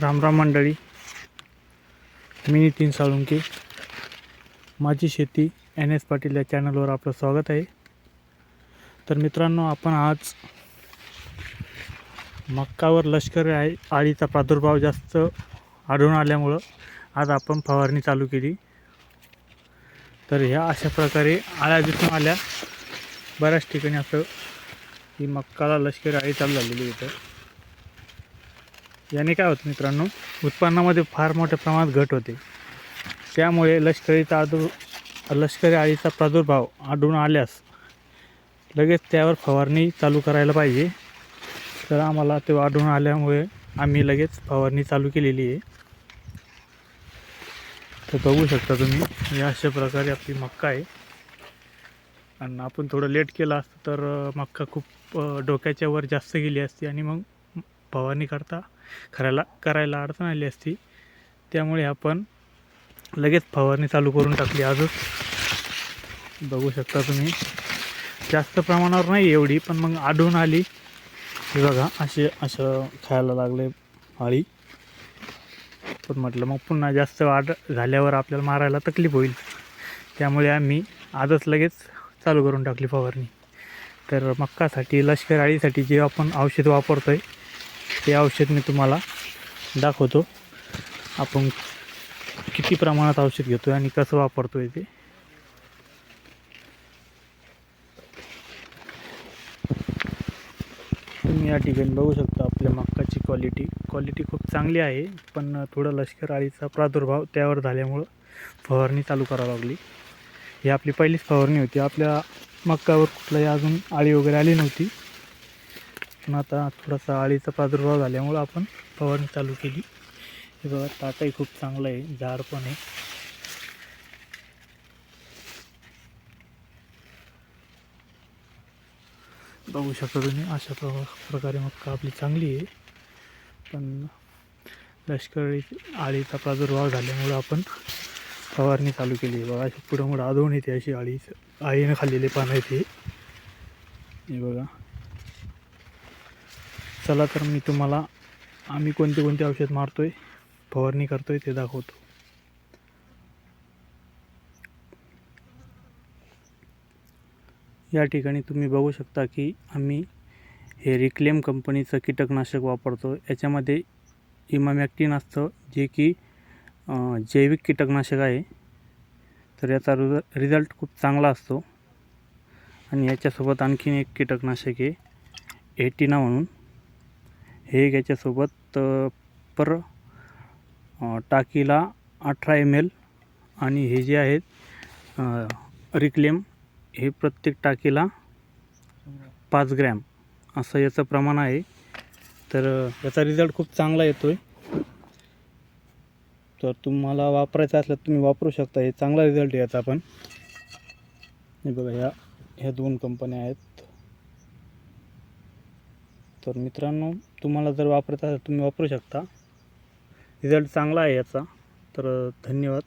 रामराम मंडळी मी नितीन साळुंके माझी शेती एन एस पाटील या चॅनलवर आपलं स्वागत आहे. तर मित्रांनो आपण आज मक्कावर लष्कर आहे आळीचा प्रादुर्भाव जास्त आढळून आल्यामुळं आज आपण फवारणी चालू केली. तर ह्या अशा प्रकारे आळ्या दिसून आल्या. बऱ्याच ठिकाणी असं ही मक्काला लष्करी आळी चालू झालेली आहे इथं. याने काय होतं मित्रांनो उत्पन्नामध्ये फार मोठ्या प्रमाणात घट होते. त्यामुळे लष्करीचा तादू लष्करी आळीचा प्रादुर्भाव आढळून आल्यास लगेच त्यावर फवारणी चालू करायला पाहिजे. तर आम्हाला ते आढळून आल्यामुळे आम्ही लगेच फवारणी चालू केलेली आहे. तर बघू शकता तुम्ही या अशा प्रकारे आपली मक्का आहे. आणि आपण थोडं लेट केलं असतं तर मक्का खूप डोक्याच्या वर जास्त गेली असती आणि मग फवारणी करता. करायला करायला अडचण आली असती. त्यामुळे आपण लगेच फवारणी चालू करून टाकली. आजच बघू शकता तुम्ही. जास्त प्रमाणावर नाही एवढी पण मग आढळून आली. हे बघा असे असं खायला लागले आळी पण म्हटलं मग पुन्हा जास्त वाढ झाल्यावर आपल्याला मारायला तकलीफ होईल. त्यामुळे आम्ही आजच लगेच चालू करून टाकली फवारणी तर मक्कासाठी लष्कर आळीसाठी जे आपण औषध वापरतो आहे ते औषध मी तुम्हाला दाखवतो. आपण किती प्रमाणात औषध घेतो आहे आणि कसं वापरतो आहे ते. तुम्ही या ठिकाणी बघू शकता आपल्या मक्काची क्वालिटी क्वालिटी खूप चांगली आहे पण थोडं लष्कर आळीचा प्रादुर्भाव त्यावर झाल्यामुळं फवारणी चालू करावी लागली. ही आपली पहिलीच फवारणी होती. आपल्या मक्कावर कुठलाही अजून आळी वगैरे आली नव्हती. पण आता थोडासा आळीचा प्रादुर्भाव झाल्यामुळं आपण फवारणी चालू केली. हे बघा ताटही खूप चांगलं आहे झाड पण आहे. बघू शकता तुम्ही अशा प्र प्रकारे मक्का आपली चांगली आहे. पण लष्करी आळीचा प्रादुर्भाव झाल्यामुळं आपण फवारणी चालू केली आहे. बघा अशी पुढं मुळं आदळून येते अशी आळी आळीनं खाल्लेले पानं येते हे बघा. चला तर मी तुम्हाला आम्ही कोणते कोणते औषध मारतो आहे फवारणी करतो आहे ते दाखवतो. या ठिकाणी तुम्ही बघू शकता की आम्ही हे रिक्लेम कंपनीचं कीटकनाशक वापरतो याच्यामध्ये इमामॅक्टिन असतं जे की जैविक कीटकनाशक आहे. तर याचा रिझ रिझल्ट खूप चांगला असतो. आणि याच्यासोबत आणखीन एक कीटकनाशक आहे एटिना म्हणून. हे याच्यासोबत पर टाकीला अठरा एम एल आणि हे जे आहेत रिक्लेम हे प्रत्येक टाकीला पाच ग्रॅम असं याचं प्रमाण आहे. तर याचा रिझल्ट खूप चांगला येतो आहे तर तुम्हाला वापरायचं असलं तुम्ही वापरू शकता. हे चांगला रिझल्ट आहे याचा पण. हे बघा ह्या ह्या दोन कंपन्या आहेत. तर मित्रांनो तुम्हाला जर वापरत असेल तुम्ही वापरू शकता. रिझल्ट चांगला आहे याचा. तर धन्यवाद.